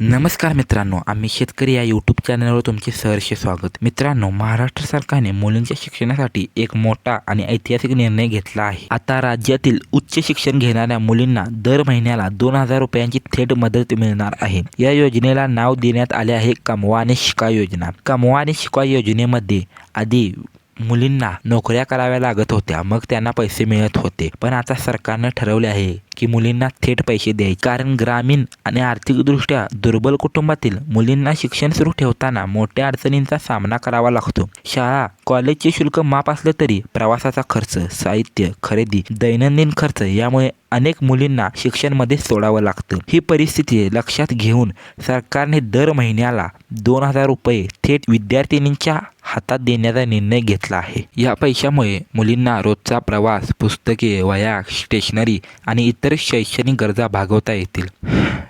नमस्कार मित्रांनो आम्ही शेतकरी या यूट्यूब चॅनलवर तुमचे सहर्ष स्वागत. मित्रांनो महाराष्ट्र सरकारने मुलींच्या शिक्षणासाठी एक मोठा आणि ऐतिहासिक निर्णय घेतला आहे. आता राज्यातील उच्च शिक्षण घेणाऱ्या मुलींना दर महिन्याला दोन हजार रुपयांची थेट मदत मिळणार आहे. या योजनेला नाव देण्यात आले आहे कमवा आणि शिका योजना. कमवा आणि शिका योजनेमध्ये आधी मुलींना नोकऱ्या कराव्या लागत होत्या. मग त्यांना पैसे मिळत होते. पण आता सरकारनं ठरवले आहे की मुलींना थेट पैसे द्यायचे. कारण ग्रामीण आणि आर्थिकदृष्ट्या दुर्बल कुटुंबातील मुलींना शिक्षण सुरू ठेवताना मोठ्या अडचणींचा सामना करावा लागतो. शाळा कॉलेजचे शुल्क माफ असलं तरी प्रवासाचा खर्च साहित्य खरेदी दैनंदिन खर्च यामुळे अनेक मुलींना शिक्षणमध्ये सोडावं लागतं. ही परिस्थिती लक्षात घेऊन सरकारने दर महिन्याला दोन हजार रुपये थेट विद्यार्थिनींच्या हातात देण्याचा निर्णय घेतला आहे. या पैशामुळे मुलींना रोजचा प्रवास पुस्तके वया स्टेशनरी आणि इतर शैक्षणिक गरजा भागवता येतील.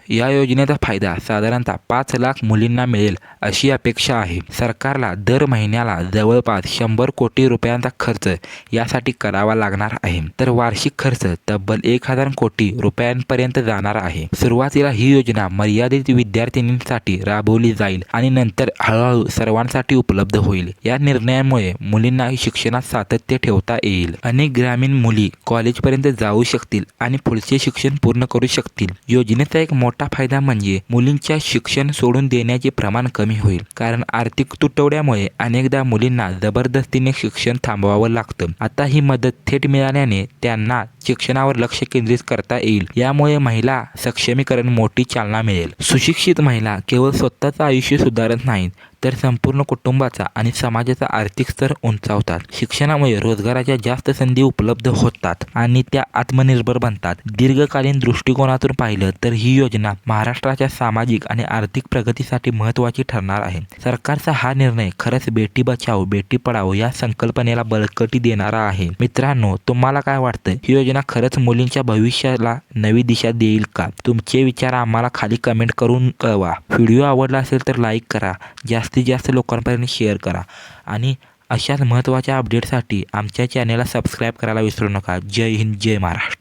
या योजनेचा फायदा साधारणतः पाच लाख मुलींना मिळेल अशी अपेक्षा आहे. सरकारला दर महिन्याला जवळपास शंभर कोटी रुपयांचा खर्च यासाठी करावा लागणार आहे. तर वार्षिक खर्च तब्बल एक हजार कोटी रुपयांपर्यंत जाणार आहे. सुरुवातीला ही योजना मर्यादित विद्यार्थिनींसाठी राबवली जाईल आणि नंतर हळूहळू सर्वांसाठी उपलब्ध होईल. या निर्णयामुळे मुलींना शिक्षणात सातत्य ठेवता येईल. अनेक ग्रामीण मुली कॉलेजपर्यंत जाऊ शकतील आणि पुढचे शिक्षण पूर्ण करू शकतील. योजनेचा एक मोठा मोठा फायदा म्हणजे मुलींच्या शिक्षण सोडून देण्याचे प्रमाण कमी होईल. कारण आर्थिक तुटवड्यामुळे अनेकदा मुलींना जबरदस्तीने शिक्षण थांबवावं लागतं. आता ही मदत थेट मिळाल्याने त्यांना शिक्षणावर लक्ष केंद्रित करता येईल. यामुळे महिला सक्षमीकरण मोठी चालना मिळेल. सुशिक्षित महिला केवळ स्वतःचं आयुष्य सुधारत नाहीत तर संपूर्ण कुटुंबाचा आणि समाजाचा आर्थिक स्तर उंचावतात. शिक्षणामुळे रोजगाराच्या जास्त संधी उपलब्ध होतात आणि त्या आत्मनिर्भर बनतात. दीर्घकालीन दृष्टिकोनातून पाहिलं तर ही योजना महाराष्ट्राच्या सामाजिक आणि आर्थिक प्रगतीसाठी महत्त्वाची ठरणार आहे. सरकारचा हा निर्णय खरंच बेटी बचाओ बेटी पढाओ या संकल्पनेला बळकटी देणारा आहे. मित्रांनो तुम्हाला काय वाटतं ही योजना योजना खरंच मुलींच्या भविष्याला नवी दिशा देईल का? तुमचे विचार आम्हाला खाली कमेंट करून कळवा. व्हिडिओ आवडला असेल तर लाईक करा. जास्तीत जास्त लोकांपर्यंत शेअर करा. आणि अशाच महत्त्वाच्या अपडेटसाठी आमच्या चॅनेलला सबस्क्राईब करायला विसरू नका. जय हिंद जय महाराष्ट्र.